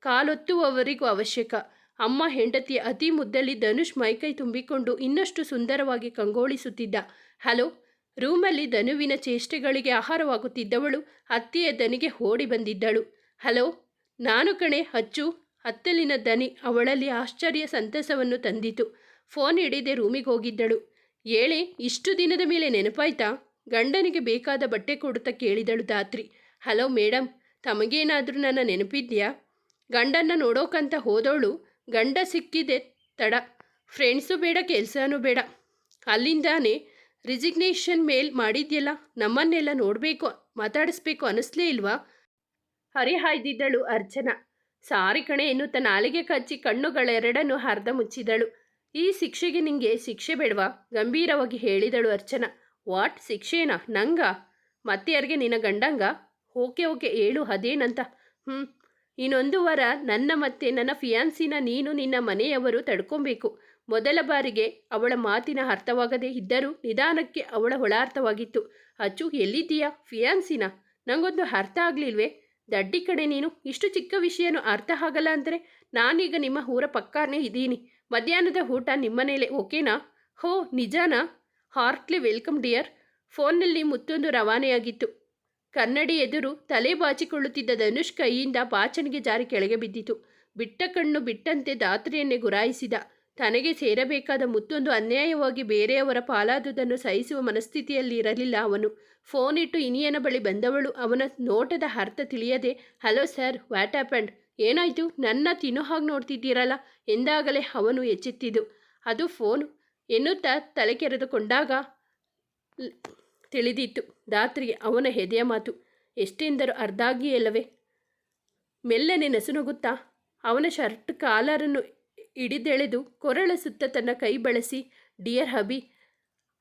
ಕಾಲೊತ್ತುವವರಿಗೂ ಅವಶ್ಯಕ. ಅಮ್ಮ ಹೆಂಡತಿಯ ಅತಿ ಮುದ್ದಲ್ಲಿ ಧನುಷ್ ಮೈಕೈ ತುಂಬಿಕೊಂಡು ಇನ್ನಷ್ಟು ಸುಂದರವಾಗಿ ಕಂಗೊಳಿಸುತ್ತಿದ್ದ. ಹಲೋ, ರೂಮಲ್ಲಿ ಧನುವಿನ ಚೇಷ್ಟೆಗಳಿಗೆ ಆಹಾರವಾಗುತ್ತಿದ್ದವಳು ಅತ್ತೆಯ ದನಿಗೆ ಓಡಿ ಬಂದಿದ್ದಳು. ಹಲೋ, ನಾನು ಕಣೆ ಹಚ್ಚು ಅತ್ತಲಿನ ದನಿ ಅವಳಲ್ಲಿ ಆಶ್ಚರ್ಯ ಸಂತಸವನ್ನು ತಂದಿತು. ಫೋನ್ ಹಿಡಿದೆ ರೂಮಿಗೆ ಹೋಗಿದ್ದಳು. ಏಳೆ, ಇಷ್ಟು ದಿನದ ಮೇಲೆ ನೆನಪಾಯ್ತಾ? ಗಂಡನಿಗೆ ಬೇಕಾದ ಬಟ್ಟೆ ಕೊಡುತ್ತಾ ಕೇಳಿದಳು ದಾತ್ರಿ ಹಲೋ ಮೇಡಮ್ ತಮಗೇನಾದರೂ ನನ್ನ ನೆನಪಿದ್ಯಾ? ಗಂಡನ್ನ ನೋಡೋಕಂತ ಹೋದವಳು ಗಂಡ ಸಿಕ್ಕಿದೆ ತಡ. ಫ್ರೆಂಡ್ಸು ಬೇಡ, ಕೆಲಸನೂ ಬೇಡ. ಅಲ್ಲಿಂದಾನೆ ರಿಸಿಗ್ನೇಷನ್ ಮೇಲ್ ಮಾಡಿದ್ಯಲ್ಲ, ನಮ್ಮನ್ನೆಲ್ಲ ನೋಡಬೇಕು, ಮಾತಾಡಿಸ್ಬೇಕು ಅನಿಸ್ಲೇ ಇಲ್ವಾ? ಹರಿಹಾಯ್ದಿದ್ದಳು ಅರ್ಚನಾ. ಸಾರಿ ಕಣೆ ಎನ್ನುತ್ತಾ ನಾಲಿಗೆ ಕಚ್ಚಿ ಕಣ್ಣುಗಳೆರಡನ್ನು ಹರ್ದ ಮುಚ್ಚಿದಳು. ಈ ಶಿಕ್ಷೆಗೆ ನಿಂಗೆ ಶಿಕ್ಷೆ ಬೇಡವಾ? ಗಂಭೀರವಾಗಿ ಹೇಳಿದಳು ಅರ್ಚನಾ. ವಾಟ್? ಶಿಕ್ಷೆನಾ? ನಂಗ? ಮತ್ತೆ ಯಾರಿಗೆ, ನಿನ್ನ ಗಂಡಂಗ? ಓಕೆ ಓಕೆ ಹೇಳು ಅದೇನಂತ? ಹ್ಞೂ ಇನ್ನೊಂದು ವಾರ, ನನ್ನ ಮತ್ತೆ ನನ್ನ ಫಿಯಾನ್ಸಿನ ನೀನು ನಿನ್ನ ಮನೆಯವರು ತಡ್ಕೊಬೇಕು. ಮೊದಲ ಬಾರಿಗೆ ಅವಳ ಮಾತಿನ ಅರ್ಥವಾಗದೇ ಇದ್ದರೂ ನಿಧಾನಕ್ಕೆ ಅವಳ ಒಳಾರ್ಥವಾಗಿತ್ತು. ಅಚ್ಚು, ಎಲ್ಲಿದ್ದೀಯಾ? ಫಿಯಾನ್ಸಿನ? ನಂಗೊಂದು ಅರ್ಥ ಆಗಲಿಲ್ವೇ? ದಡ್ಡಿ ಕಡೆ ನೀನು, ಇಷ್ಟು ಚಿಕ್ಕ ವಿಷಯನೂ ಅರ್ಥ ಆಗಲ್ಲ ಅಂದರೆ ನಾನೀಗ ನಿಮ್ಮ ಊರ ಪಕ್ಕಾನೇ ಇದ್ದೀನಿ. ಮಧ್ಯಾಹ್ನದ ಊಟ ನಿಮ್ಮನೇಲೆ ಓಕೆನಾ? ಹೋ, ನಿಜಾನಾ? Heartly welcome dear. ಫೋನ್ನಲ್ಲಿ ಮುತ್ತೊಂದು ರವಾನೆಯಾಗಿತ್ತು. ಕನ್ನಡಿ ಎದುರು ತಲೆ ಬಾಚಿಕೊಳ್ಳುತ್ತಿದ್ದ ಧನುಷ್ ಕೈಯಿಂದ ಬಾಚಣಿಗೆ ಜಾರಿ ಕೆಳಗೆ ಬಿದ್ದಿತು. ಬಿಟ್ಟ ಕಣ್ಣು ಬಿಟ್ಟಂತೆ ದಾತ್ರಿಯನ್ನೇ ಗುರಾಯಿಸಿದ. ತನಗೆ ಸೇರಬೇಕಾದ ಮುತ್ತೊಂದು ಅನ್ಯಾಯವಾಗಿ ಬೇರೆಯವರ ಪಾಲಾದುದನ್ನು ಸಹಿಸುವ ಮನಸ್ಥಿತಿಯಲ್ಲಿ ಇರಲಿಲ್ಲ ಅವನು. ಫೋನ್ ಇಟ್ಟು ಇನಿಯನ ಬಳಿ ಬಂದವಳು, ಅವನ ನೋಟದ ಅರ್ಥ ತಿಳಿಯದೆ, ಹಲೋ ಸರ್ ವ್ಯಾಟ್ ಹ್ಯಾಪಂಡ್? ಏನಾಯ್ತು? ನನ್ನ ತಿನ್ನೋ ಹಾಗೆ ನೋಡ್ತಿದ್ದೀರಲ್ಲ? ಎಂದಾಗಲೇ ಅವನು ಎಚ್ಚೆತ್ತಿದ್ದು. ಅದು ಫೋನು? ಎನ್ನುತ್ತಾ ತಲೆ ಕೆರೆದುಕೊಂಡಾಗ? ತಿಳಿದಿತ್ತು. ರಾತ್ರಿಗೆ ಅವನ ಹೆದೆಯ ಮಾತು, ಎಷ್ಟೆಂದರೂ ಅರ್ಧಾಗಿಯಲ್ಲವೇ? ಮೆಲ್ಲನೆ ನಸುನಗುತ್ತಾ? ಅವನ ಶರ್ಟ್ ಕಾಲರನ್ನು ಹಿಡಿದೆಳೆದು ಕೊರಳ ಸುತ್ತ ತನ್ನ ಕೈ ಬಳಸಿ, ಡಿಯರ್ ಹಬಿ,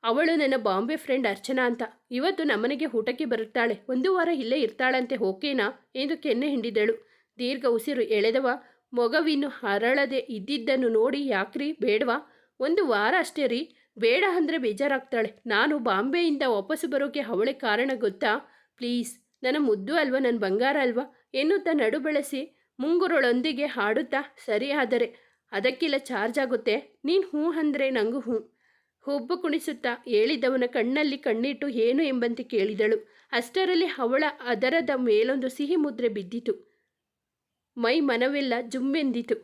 ಅವಳು ನನ್ನ ಬಾಂಬೆ ಫ್ರೆಂಡ್ ಅರ್ಚನಾ ಅಂತ. ಇವತ್ತು ನಮ್ಮನೆಗೆ ಊಟಕ್ಕೆ ಬರುತ್ತಾಳೆ. ಒಂದು ವಾರ ಇಲ್ಲೇ ಇರ್ತಾಳಂತೆ ಓಕೆನಾ ಎಂದು ಕೆನ್ನೆ ಹಿಂಡಿದಳು. ದೀರ್ಘ ಉಸಿರು ಎಳೆದವ, ಮೊಗವಿನ್ನು ಹರಳದೆ ಇದ್ದಿದ್ದನ್ನು ನೋಡಿ, ಯಾಕ್ರಿ, ಬೇಡವಾ? ಒಂದು ವಾರ ಅಷ್ಟೇ ರೀ. ಬೇಡ ಅಂದರೆ ಬೇಜಾರಾಗ್ತಾಳೆ. ನಾನು ಬಾಂಬೆಯಿಂದ ವಾಪಸ್ಸು ಬರೋಕ್ಕೆ ಅವಳೆ ಕಾರಣ ಗೊತ್ತಾ? ಪ್ಲೀಸ್, ನನ್ನ ಮುದ್ದು ಅಲ್ವಾ ನನ್ನ ಬಂಗಾರ ಅಲ್ವಾ? ಎನ್ನುತ್ತಾ ನಡು ಬೆಳೆಸಿ ಮುಂಗುರೊಳೊಂದಿಗೆ ಹಾಡುತ್ತಾ, ಸರಿ ಆದರೆ ಅದಕ್ಕೆಲ್ಲ ಚಾರ್ಜ್ ಆಗುತ್ತೆ. ನೀನು ಹ್ಞೂ ಅಂದರೆ ನಂಗೂ ಹ್ಞೂ ಹುಬ್ಬು ಕುಣಿಸುತ್ತಾ ಹೇಳಿದವನ ಕಣ್ಣಲ್ಲಿ ಕಣ್ಣಿಟ್ಟು ಏನು ಎಂಬಂತೆ ಕೇಳಿದಳು. ಅಷ್ಟರಲ್ಲಿ ಅವಳ ಅದರದ ಮೇಲೊಂದು ಸಿಹಿ ಮುದ್ರೆ ಬಿದ್ದಿತು. ಮೈ ಮನವೆಲ್ಲ, ಜುಮ್ಮೆಂದಿತು.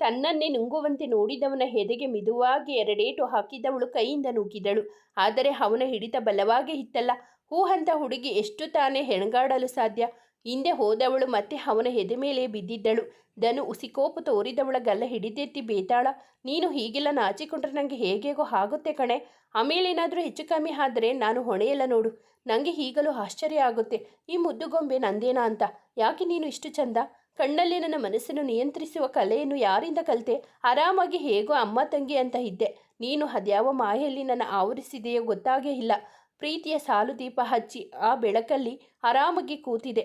ತನ್ನನ್ನೇ ನುಂಗುವಂತೆ ನೋಡಿದವನ ಹೆದೆಗೆ ಮಿದುವಾಗಿ ಎರಡೇಟು ಹಾಕಿದವಳು ಕೈಯಿಂದ ನುಗ್ಗಿದಳು. ಆದರೆ ಅವನ ಹಿಡಿತ ಬಲವಾಗಿ ಇತ್ತಲ್ಲ. ಹೂ ಅಂತ ಹುಡುಗಿ ಎಷ್ಟು ತಾನೇ ಹೆಣಗಾಡಲು ಸಾಧ್ಯ? ಹಿಂದೆ ಹೋದವಳು ಮತ್ತೆ ಅವನ ಎದೆ ಮೇಲೆ ಬಿದ್ದಿದ್ದಳು. ದನು ಉಸಿಕೋಪು ತೋರಿದವಳ ಗಲ್ಲ ಹಿಡಿದೆತ್ತಿ ಬೇತಾಳ. ನೀನು ಹೀಗೆಲ್ಲ ನಾಚಿಕೊಂಡ್ರೆ ನನಗೆ ಹೇಗೇಗೋ ಆಗುತ್ತೆ ಕಣೆ. ಆಮೇಲೇನಾದರೂ ಹೆಚ್ಚು ಕಮ್ಮಿ ಆದರೆ ನಾನು ಹೊಣೆಯಲ್ಲ ನೋಡು. ನನಗೆ ಈಗಲೂ ಆಶ್ಚರ್ಯ ಆಗುತ್ತೆ. ಈ ಮುದ್ದುಗೊಂಬೆ ನಂದೇನಾ ಅಂತ. ಯಾಕೆ ನೀನು ಇಷ್ಟು ಚಂದ? ಕಣ್ಣಲ್ಲಿ ನನ್ನ ಮನಸ್ಸನ್ನು ನಿಯಂತ್ರಿಸುವ ಕಲೆಯನ್ನು ಯಾರಿಂದ ಕಲಿತೆ? ಆರಾಮಾಗಿ ಹೇಗೋ ಅಮ್ಮ ತಂಗಿ ಅಂತ ಇದ್ದೆ. ನೀನು ಅದ್ಯಾವ ಮಾಯಲ್ಲಿ ನನ್ನ ಆವರಿಸಿದೆಯೋ ಗೊತ್ತಾಗೇ ಇಲ್ಲ. ಪ್ರೀತಿಯ ಸಾಲು ದೀಪ ಹಚ್ಚಿ ಆ ಬೆಳಕಲ್ಲಿ ಆರಾಮಾಗಿ ಕೂತಿದೆ.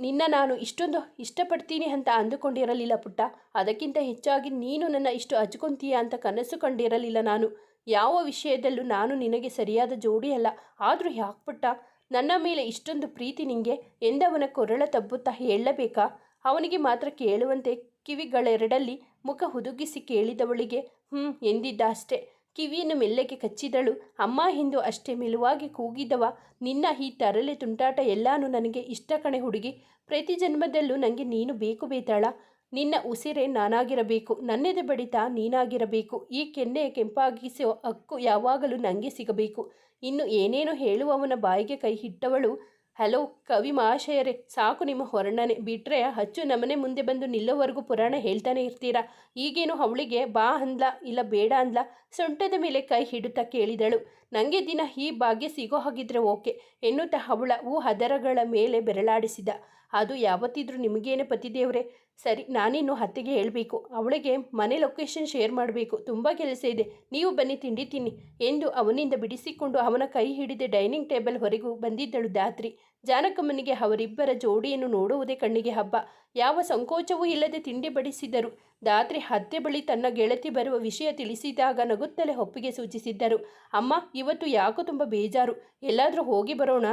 ನಿನ್ನ ನಾನು ಇಷ್ಟೊಂದು ಇಷ್ಟಪಡ್ತೀನಿ ಅಂತ ಅಂದುಕೊಂಡಿರಲಿಲ್ಲ ಪುಟ್ಟ. ಅದಕ್ಕಿಂತ ಹೆಚ್ಚಾಗಿ ನೀನು ನನ್ನ ಇಷ್ಟು ಹಚ್ಕೊಂತೀಯ ಅಂತ ಕನಸು ಕಂಡಿರಲಿಲ್ಲ ನಾನು. ಯಾವ ವಿಷಯದಲ್ಲೂ ನಾನು ನಿನಗೆ ಸರಿಯಾದ ಜೋಡಿ ಅಲ್ಲ. ಆದರೂ ಯಾಕೆ ಪುಟ್ಟ? ನನ್ನ ಮೇಲೆ ಇಷ್ಟೊಂದು ಪ್ರೀತಿ ನಿಂಗೆ ಎಂದವನ ಕೊರಳ ತಬ್ಬುತ್ತಾ ಹೇಳಬೇಕಾ? ಅವನಿಗೆ ಮಾತ್ರ ಕೇಳುವಂತೆ ಕಿವಿಗಳೆರಡಲ್ಲಿ ಮುಖ ಹುದುಗಿಸಿ ಕೇಳಿದವಳಿಗೆ ಹ್ಞೂ ಎಂದಿದ್ದ ಅಷ್ಟೆ. ಕಿವಿಯನ್ನು ಮೆಲ್ಲಗೆ ಕಚ್ಚಿದಳು. ಅಮ್ಮ ಎಂದು ಅಷ್ಟೇ ಮೆಲುವಾಗಿ ಕೂಗಿದವ. ನಿನ್ನ ಈ ತರಲೆ ತುಂಟಾಟ ಎಲ್ಲಾನು ನನಗೆ ಇಷ್ಟ ಕಣೆ ಹುಡುಗಿ. ಪ್ರತಿ ಜನ್ಮದಲ್ಲೂ ನನಗೆ ನೀನು ಬೇಕು ಬೇತಾಳ. ನಿನ್ನ ಉಸಿರೇ ನಾನಾಗಿರಬೇಕು. ನನ್ನೆದೆ ಬಡಿತ ನೀನಾಗಿರಬೇಕು. ಈ ಕೆನ್ನೆ ಕೆಂಪಾಗಿಸೋ ಹಕ್ಕು ಯಾವಾಗಲೂ ನನಗೆ ಸಿಗಬೇಕು. ಇನ್ನು ಏನೇನು ಹೇಳುವವನ ಬಾಯಿಗೆ ಕೈ ಹಿಟ್ಟವಳು. ಹಲೋ, ಕವಿ ಮಹಾಶಯರೇ, ಸಾಕು ನಿಮ್ಮ ಹೊರಣನೆ ಬಿಟ್ರೆ ಹಚ್ಚು ನಮನೆ ಮುಂದೆ ಬಂದು ನಿಲ್ಲೋವರೆಗೂ ಪುರಾಣ ಹೇಳ್ತಾನೆ ಇರ್ತೀರಾ? ಈಗೇನು ಅವಳಿಗೆ ಬಾ ಅಂದ್ಲ, ಇಲ್ಲ ಬೇಡ ಅಂದ್ಲ? ಸೊಂಟದ ಮೇಲೆ ಕೈ ಹಿಡುತ್ತಾ ಕೇಳಿದಳು. ನನಗೆ ದಿನ ಈ ಭಾಗ್ಯ ಸಿಗೋ ಹಾಗಿದ್ರೆ ಓಕೆ. ಎನ್ನುತ್ತಾ ಅವಳ ಹೂ ಹದರಗಳ ಮೇಲೆ ಬೆರಳಾಡಿಸಿದ. ಅದು ಯಾವತ್ತಿದ್ರೂ ನಿಮಗೇನೆ ಪತಿದೇವ್ರೆ ಸರಿ, ನಾನಿನ್ನು ಹತ್ತಿಗೆ ಹೇಳಬೇಕು. ಅವಳಿಗೆ ಮನೆ ಲೊಕೇಶನ್ ಶೇರ್ ಮಾಡಬೇಕು. ತುಂಬ ಕೆಲಸ ಇದೆ. ನೀವು ಬನ್ನಿ, ತಿಂಡಿ ತಿನ್ನಿ ಎಂದು ಅವನಿಂದ ಬಿಡಿಸಿಕೊಂಡು ಅವನ ಕೈ ಹಿಡಿದ ಡೈನಿಂಗ್ ಟೇಬಲ್ ಹೊರಗೂ ಬಂದಿದ್ದಳು ದಾತ್ರಿ ಜಾನಕಮ್ಮನಿಗೆ ಅವರಿಬ್ಬರ ಜೋಡಿಯನ್ನು ನೋಡುವುದೇ ಕಣ್ಣಿಗೆ ಹಬ್ಬ. ಯಾವ ಸಂಕೋಚವೂ ಇಲ್ಲದೆ ತಿಂಡಿ ಬಡಿಸಿದರು. ದಾತ್ರಿ ಹತ್ತೆ ಬಳಿ ತನ್ನ ಗೆಳತಿ ಬರುವ ವಿಷಯ ತಿಳಿಸಿದಾಗ ನಗುತ್ತಲೇ ಒಪ್ಪಿಗೆ ಸೂಚಿಸಿದ್ದರು. ಅಮ್ಮ, ಇವತ್ತು ಯಾಕೋ ತುಂಬ ಬೇಜಾರು. ಎಲ್ಲಾದರೂ ಹೋಗಿ ಬರೋಣ.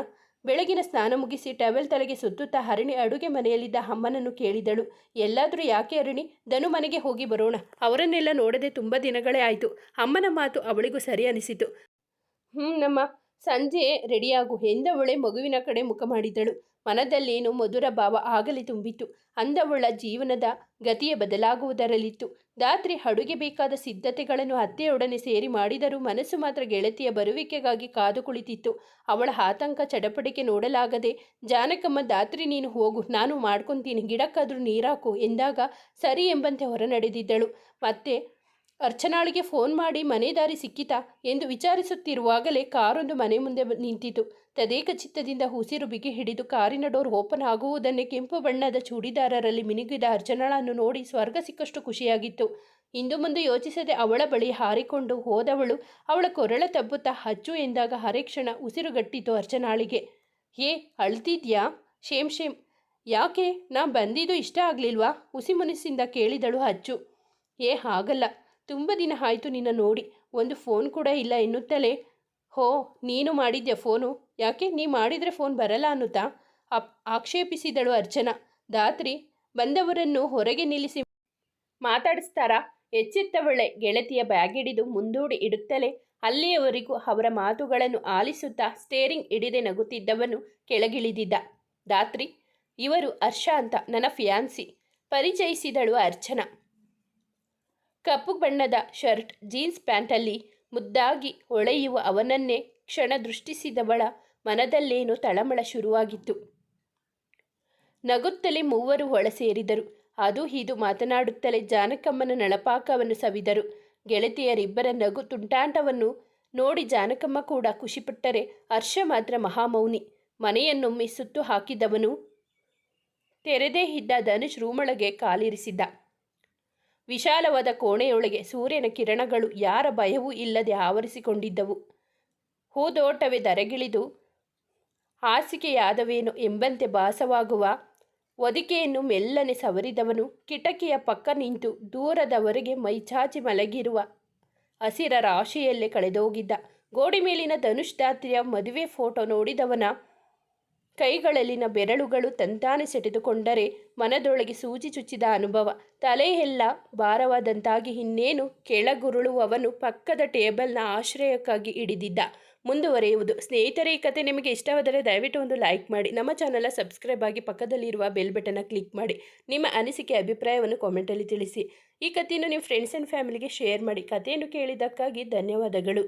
ಬೆಳಗಿನ ಸ್ನಾನ ಮುಗಿಸಿ ಟವೆಲ್ ತಲೆಗೆ ಸುತ್ತುತ್ತಾ ಹರಿಣಿ ಅಡುಗೆ ಮನೆಯಲ್ಲಿದ್ದ ಅಮ್ಮನನ್ನು ಕೇಳಿದಳು. ಎಲ್ಲಾದರೂ ಯಾಕೆ ಹರಿಣಿ ಧನು ಮನೆಗೆ ಹೋಗಿ ಬರೋಣ. ಅವರನ್ನೆಲ್ಲ ನೋಡದೆ ತುಂಬ ದಿನಗಳೇ ಆಯಿತು. ಅಮ್ಮನ ಮಾತು ಅವಳಿಗೂ ಸರಿ ಅನಿಸಿತು. ಹ್ಞೂ ನಮ್ಮ ಸಂಜೆ ರೆಡಿಯಾಗು ಎಂದವಳೆ ಮಗುವಿನ ಕಡೆ ಮುಖ ಮಾಡಿದಳು. ಮನದಲ್ಲೇನು ಮಧುರ ಭಾವ ಆಗಲಿ ತುಂಬಿತು. ಅಂದವಳ ಜೀವನದ ಗತಿಯ ಬದಲಾಗುವುದರಲ್ಲಿತ್ತು. ದಾತ್ರಿ ಅಡುಗೆ ಬೇಕಾದ ಸಿದ್ಧತೆಗಳನ್ನು ಅತ್ತೆಯೊಡನೆ ಸೇರಿ ಮಾಡಿದರೂ ಮನಸ್ಸು ಮಾತ್ರ ಗೆಳತಿಯ ಬರುವಿಕೆಗಾಗಿ ಕಾದು ಕುಳಿತಿತ್ತು. ಅವಳ ಆತಂಕ ಚಡಪಡಿಕೆ ನೋಡಲಾಗದೆ, ಜಾನಕಮ್ಮ ದಾತ್ರಿ ನೀನು ಹೋಗು, ನಾನು ಮಾಡ್ಕೊಂತೀನಿ, ಗಿಡಕ್ಕಾದರೂ ನೀರಾಕು ಎಂದಾಗ ಸರಿ ಎಂಬಂತೆ ಹೊರ ನಡೆದಿದ್ದಳು ಮತ್ತೆ, ಅರ್ಚನಾಳಿಗೆ ಫೋನ್ ಮಾಡಿ ಮನೆ ದಾರಿ ಸಿಕ್ಕಿತಾ ಎಂದು ವಿಚಾರಿಸುತ್ತಿರುವಾಗಲೇ ಕಾರೊಂದು ಮನೆ ಮುಂದೆ ನಿಂತಿತು. ತದೇಕ ಚಿತ್ತದಿಂದ ಉಸಿರು ಬಿಗಿ ಹಿಡಿದು ಕಾರಿನ ಡೋರ್ ಓಪನ್ ಆಗುವುದನ್ನೇ ಕೆಂಪು ಬಣ್ಣದ ಚೂಡಿದಾರರಲ್ಲಿ ಮಿನುಗಿದ ಅರ್ಚನಾಳನ್ನು ನೋಡಿ ಸ್ವರ್ಗ ಸಿಕ್ಕಷ್ಟು ಖುಷಿಯಾಗಿತ್ತು. ಇಂದು ಮುಂದೆ ಯೋಚಿಸದೆ ಅವಳ ಬಳಿ ಹಾರಿಕೊಂಡು ಹೋದವಳು ಅವಳ ಕೊರಳ ತಬ್ಬುತ್ತಾ ಹಚ್ಚು ಎಂದಾಗ ಹರೇಕ್ಷಣ ಉಸಿರುಗಟ್ಟಿತು ಅರ್ಚನಾಳಿಗೆ ಏ, ಅಳ್ತಿದ್ಯಾ? ಶೇಮ್ ಶೇಮ್ ಯಾಕೆ? ನಾ ಬಂದಿದ್ದು ಇಷ್ಟ ಆಗಲಿಲ್ವಾ? ಹುಸಿ ಮುನಿಸಿಂದ ಕೇಳಿದಳು ಹಚ್ಚು ಏ, ಹಾಗಲ್ಲ. ತುಂಬ ದಿನ ಆಯಿತು ನಿನ್ನ ನೋಡಿ. ಒಂದು ಫೋನ್ ಕೂಡ ಇಲ್ಲ ಎನ್ನುತ್ತಲೇ? ಹೋ, ನೀನು ಮಾಡಿದ್ಯ ಫೋನು? ಯಾಕೆ? ನೀ ಮಾಡಿದರೆ ಫೋನ್ ಬರಲ್ಲ ಅನ್ನುತ್ತಾ? ಅಪ್, ಆಕ್ಷೇಪಿಸಿದಳು ಅರ್ಚನಾ. ದಾತ್ರಿ ಬಂದವರನ್ನು ಹೊರಗೆ ನಿಲ್ಲಿಸಿ. ಮಾತಾಡಿಸ್ತಾರಾ? ಎಚ್ಚೆತ್ತವಳೆ. ಗೆಳತಿಯ ಬ್ಯಾಗ್ ಹಿಡಿದು ಮುಂದೂಡಿ ಇಡುತ್ತಲೇ ಅಲ್ಲಿಯವರೆಗೂ ಅವರ ಮಾತುಗಳನ್ನು ಆಲಿಸುತ್ತಾ ಸ್ಟೇರಿಂಗ್ ಹಿಡಿದೆ ನಗುತ್ತಿದ್ದವನು ಕೆಳಗಿಳಿದಿದ್ದ. ದಾತ್ರಿ ಇವರು ಹರ್ಷ ಅಂತ ನನ್ನ ಫಿಯಾನ್ಸಿ. ಪರಿಚಯಿಸಿದಳು ಅರ್ಚನಾ. ಕಪ್ಪು ಬಣ್ಣದ ಶರ್ಟ್, ಜೀನ್ಸ್ ಪ್ಯಾಂಟಲ್ಲಿ ಮುದ್ದಾಗಿ ಹೊಳೆಯುವ ಅವನನ್ನೇ ಕ್ಷಣ ದೃಷ್ಟಿಸಿದವಳ ಮನದಲ್ಲೇನೋ ತಳಮಳ ಶುರುವಾಗಿತ್ತು. ನಗುತ್ತಲೇ ಮೂವರು ಒಳ ಸೇರಿದರು. ಅದು ಇದು ಮಾತನಾಡುತ್ತಲೇ ಜಾನಕಮ್ಮನ ನಳಪಾಕವನ್ನು ಸವಿದರು. ಗೆಳತಿಯರಿಬ್ಬರ ನಗು ತುಂಟಾಟವನ್ನು ನೋಡಿ ಜಾನಕಮ್ಮ ಕೂಡ ಖುಷಿಪಟ್ಟರೆ ಹರ್ಷ ಮಾತ್ರ ಮಹಾಮೌನಿ. ಮನೆಯನ್ನೊಮ್ಮೆ ಸುತ್ತು ಹಾಕಿದವನು ತೆರೆದೇ ಇದ್ದ ಧನುಷ್ ರೂಮೊಳಗೆ ಕಾಲಿರಿಸಿದ್ದ ವಿಶಾಲವಾದ ಕೋಣೆಯೊಳಗೆ ಸೂರ್ಯನ ಕಿರಣಗಳು ಯಾರ ಭಯವೂ ಇಲ್ಲದೆ ಆವರಿಸಿಕೊಂಡಿದ್ದವು. ಹೂದೋಟವೇ ದರಗಿಳಿದು ಹಾಸಿಗೆಯಾದವೇನು ಎಂಬಂತೆ ಭಾಸವಾಗುವ ಒದಿಕೆಯನ್ನು ಮೆಲ್ಲನೆ ಸವರಿದವನು, ಕಿಟಕಿಯ ಪಕ್ಕ ನಿಂತು ದೂರದವರೆಗೆ ಮೈಚಾಚಿ ಮಲಗಿರುವ ಹಸಿರ ರಾಶಿಯಲ್ಲೇ ಕಳೆದೋಗಿದ್ದ. ಗೋಡೆ ಮೇಲಿನ ಧನುಷ್ ದಾತ್ರಿಯ ಮದುವೆ ಫೋಟೋ ನೋಡಿದವನ ಕೈಗಳಲ್ಲಿನ ಬೆರಳುಗಳು ತಂತಾನೆ ಸೆಟೆದುಕೊಂಡರೆ ಮನದೊಳಗೆ ಸೂಜಿ ಚುಚ್ಚಿದ ಅನುಭವ. ತಲೆಯೆಲ್ಲ ಭಾರವಾದಂತಾಗಿ ಇನ್ನೇನು ಕೆಳಗುರುಳುವವನು ಪಕ್ಕದ ಟೇಬಲ್ನ ಆಶ್ರಯಕ್ಕಾಗಿ ಹಿಡಿದಿದ್ದ. ಮುಂದುವರೆಯುವುದು. ಸ್ನೇಹಿತರೆ, ಈ ಕತೆ ನಿಮಗೆ ಇಷ್ಟವಾದರೆ ದಯವಿಟ್ಟು ಒಂದು ಲೈಕ್ ಮಾಡಿ. ನಮ್ಮ ಚಾನಲ ಸಬ್ಸ್ಕ್ರೈಬ್ ಆಗಿ ಪಕ್ಕದಲ್ಲಿರುವ ಬೆಲ್ ಬಟನ್ನ ಕ್ಲಿಕ್ ಮಾಡಿ. ನಿಮ್ಮ ಅನಿಸಿಕೆ, ಅಭಿಪ್ರಾಯವನ್ನು ಕಾಮೆಂಟಲ್ಲಿ ತಿಳಿಸಿ. ಈ ಕಥೆಯನ್ನು ನಿಮ್ಮ ಫ್ರೆಂಡ್ಸ್ ಆ್ಯಂಡ್ ಫ್ಯಾಮಿಲಿಗೆ ಶೇರ್ ಮಾಡಿ. ಕಥೆಯನ್ನು ಕೇಳಿದ್ದಕ್ಕಾಗಿ ಧನ್ಯವಾದಗಳು.